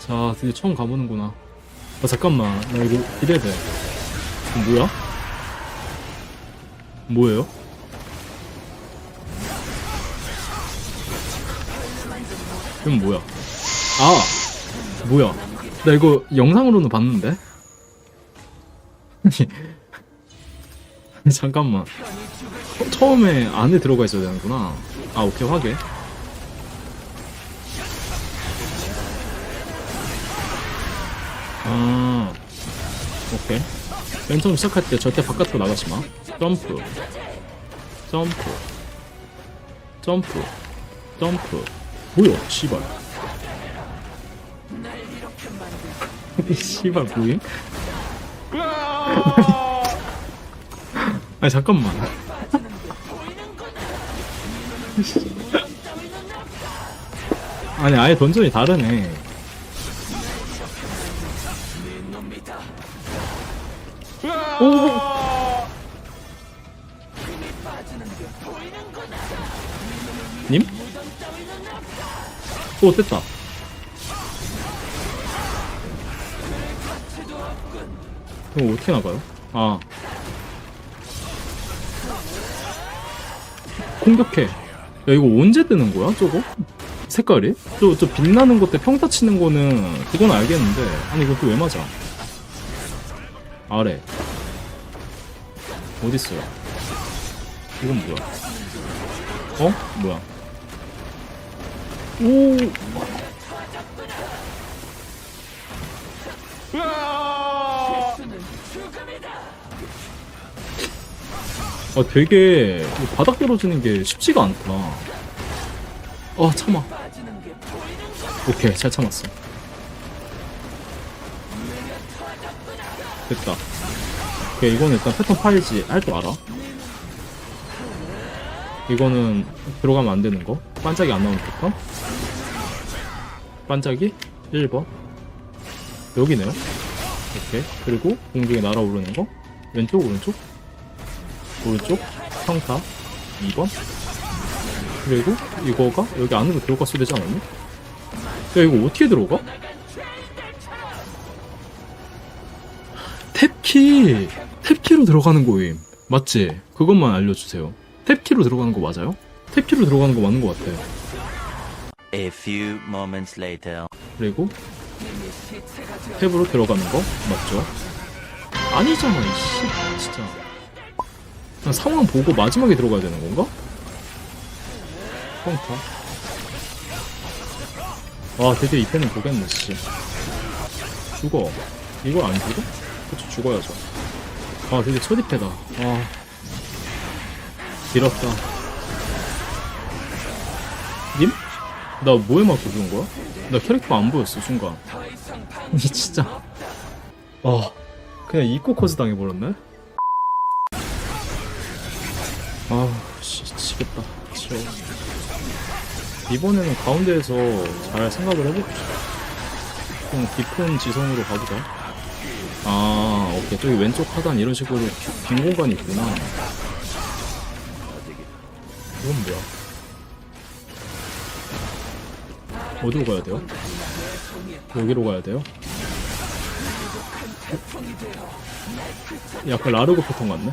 자, 드디어 처음 가보는구나. 아, 잠깐만. 나 이거 기대돼. 이거 뭐야? 뭐예요? 이건 뭐야? 아! 뭐야? 나 이거 영상으로는 봤는데? 아니, 잠깐만. 처- 처음에 안에 들어가 있어야 되는구나. 아, 오케이, 확인. 아, 오케이. 맨 처음 시작할 때 절대 바깥으로 나가지 마. 점프, 점프, 점프, 점프. 뭐야, 씨발. 이 씨발 뭐임? 아니 잠깐만. 아니 아예 던전이 다르네. 오 됐다. 이거 어떻게 나가요? 아. 공격해. 야, 이거 언제 뜨는 거야, 저거? 색깔이? 저, 저 빛나는 것 때 평타 치는 거는, 그건 알겠는데. 아니, 이거 또 왜 맞아? 아래. 어딨어요? 이건 뭐야? 어? 뭐야? 오! 아, 되게 바닥 떨어지는 게 쉽지가 않구나. 아, 참아. 오케이, 잘 참았어. 됐다. 오케이, 이거는 일단 패턴 파일지 할 줄 알아. 이거는 들어가면 안 되는 거. 반짝이 안 나오는 패턴. 반짝이 1번. 여기네요. 오케이. 그리고 공중에 날아오르는 거. 왼쪽, 오른쪽. 오른쪽 평타 2번 그리고 이거가 여기 안으로 들어갔어야 되지 않았니? 야 이거 어떻게 들어가? 탭키 탭키로 들어가는 거임 맞지? 그것만 알려주세요 탭키로 들어가는 거 맞아요? 탭키로 들어가는 거 맞는 거 같아 A few moments later. 그리고 탭으로 들어가는 거 맞죠? 아니잖아 이씨. 진짜. 그냥 상황 보고 마지막에 들어가야 되는 건가? 평타. 아 드디어 이 패는 보겠네 씨. 죽어. 이거 안 죽어? 그쵸 죽어야죠. 아 드디어 첫 2패다. 아. 길었다 나 뭐에 맞고 죽은 거야? 나 캐릭터가 안 보였어 순간. 이 진짜 아 그냥 이코 커즈 당해버렸네? 아우 씨 치겠다. 치워 이번에는 가운데에서 잘 생각을 해볼게. 좀 깊은 지성으로 가보자. 아 오케이. 저기 왼쪽 하단 이런 식으로 비- 빈 공간이 있구나. 이건 뭐야 어디로 가야 돼요? 여기로 가야 돼요? 약간 라르고 패턴 같네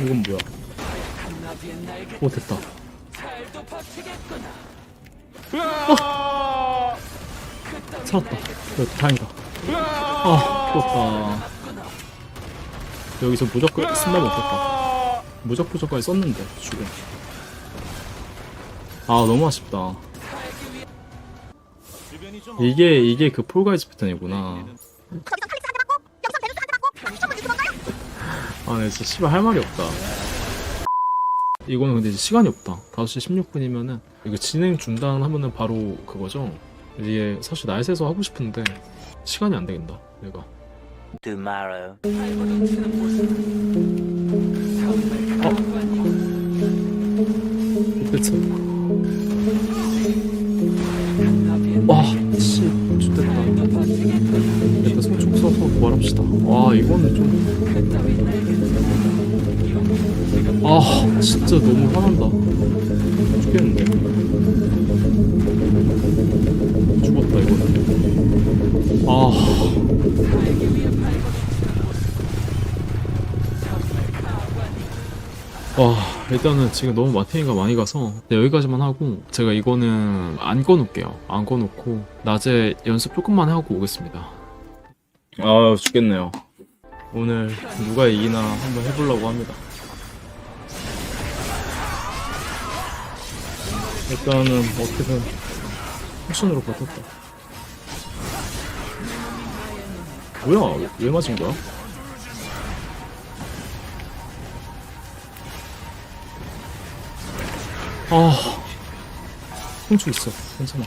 이건 뭐야? 오 됐다. 아! 살았다. 그래, 다행이다. 아, 죽었다. 여기서 무조건 쓴다 못했다. 무적 부적까지 썼는데 죽음. 아 너무 아쉽다. 이게 이게 그 폴가이즈 패턴이구나. 아, 네, 진짜 씨발 할 말이 없다. 이거는 근데 이제 시간이 없다. 5시 16분이면은 이거 진행 중단하면은 바로 그거죠. 이게 사실 날 새서 하고 싶은데 시간이 안 되겠다. 내가. Tomorrow. 부활합시다. 와, 이거는 좀. 아, 아 진짜 너무 화난다 죽겠는데 죽었다 이거는 아 와, 일단은 지금 너무 마테인가 많이 가서 네, 여기까지만 하고 제가 이거는 안 꺼놓을게요. 안 꺼놓고 낮에 연습 조금만 하고 오겠습니다. 아, 죽겠네요. 오늘 누가 이기나 한번 해보려고 합니다. 일단은 어떻게든 포션으로 버텼다. 뭐야? 왜- 왜 맞은 거야? 아, 홍초 있어. 괜찮아.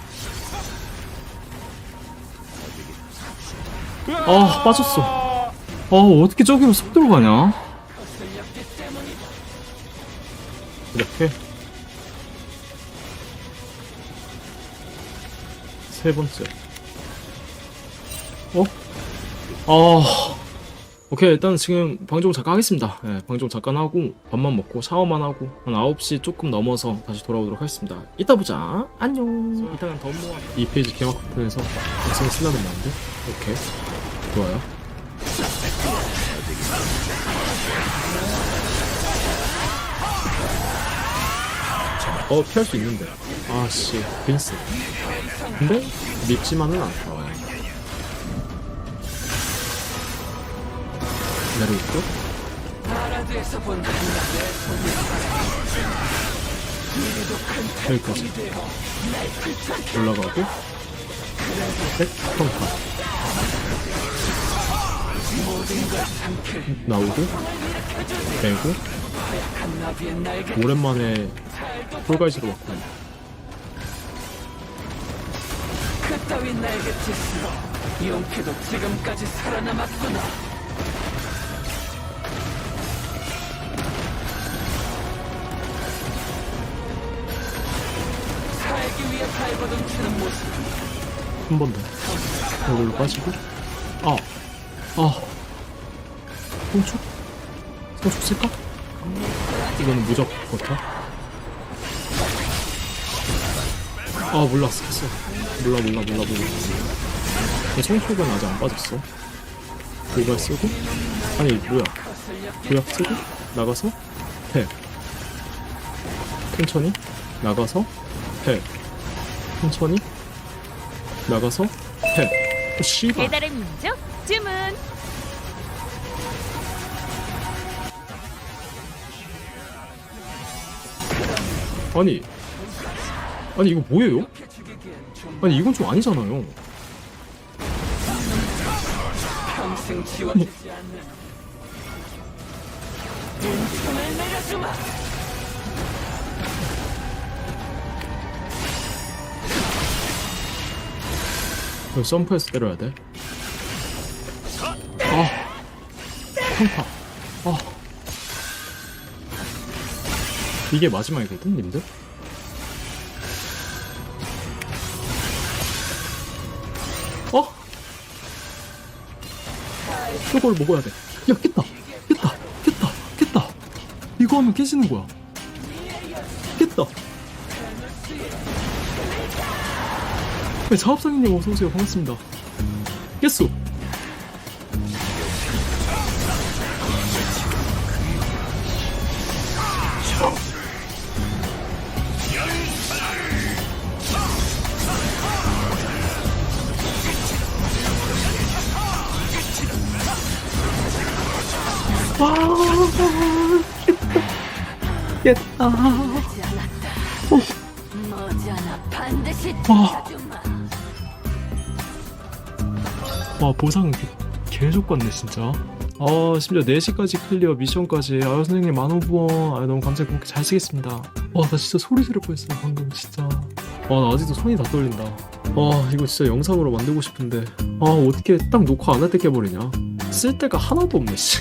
아, 빠졌어. 아, 어떻게 저기로 속도로 가냐? 이렇게. 세 번째. 어? 아, 오케이. 일단 지금 방종 잠깐 하겠습니다. 예, 방종 잠깐 하고, 밥만 먹고, 샤워만 하고, 한 9시 조금 넘어서 다시 돌아오도록 하겠습니다. 이따 보자. 안녕. 일단은 더 모아. 이 페이지 개막부터해서 박승 쓰려면 안 돼? 오케이. 좋아요. 어, 피할 수 있는데. 아씨, 빈스. 근데 밉지만은 않다. 내려있고. 여기까지. 올라가고. 백, 평타. 나오고. 빼고. 오랜만에 폴가이즈로 왔고. 그따위 날개짓으로 용케도 지금까지 살아남았구나. 살기 위해 발버둥 치는 모습. 한 번 더. 이걸로 빠지고. 아. 아. 홍축? 홍축 쓸까? 이거는 무적 버터. 아, 몰라. 스켰어. 몰라, 몰라, 몰라, 몰라. 이 청축은 아직 안 빠졌어. 그걸 쓰고. 아니, 뭐야. 도약 쓰고. 나가서. 패. 천천히. 나가서. 패. 천천히. 나가서 탭. 어, 씨발. 배달의 민족 주문 아니. 아니 이거 뭐예요? 아니 이건 좀 아니잖아요. 내려주마. 이거 점프해서 때려야 돼. 평타. 아. 이게 마지막이거든, 님들? 어? 이걸 먹어야 돼. 야, 깼다. 깼다. 깼다. 깼다. 이거 하면 깨지는 거야. 깼다. 네, 자업상인님 어서오세요. 반갑습니다. 깼어. 와, 깼다. 깼다. 머지않아. 반드시 와. 와 보상 계속 받네 진짜. 아 심지어 4시까지 클리어 미션까지. 아유 선생님 만호부원 아유 너무 감사히 그렇게 잘 쓰겠습니다. 와 나 진짜 소리 지를 뻔했어 방금 진짜. 와 나 아직도 손이 다 떨린다. 와 이거 진짜 영상으로 만들고 싶은데. 아 어떻게 딱 녹화 안 할 때 깨버리냐? 쓸 데가 하나도 없네 씨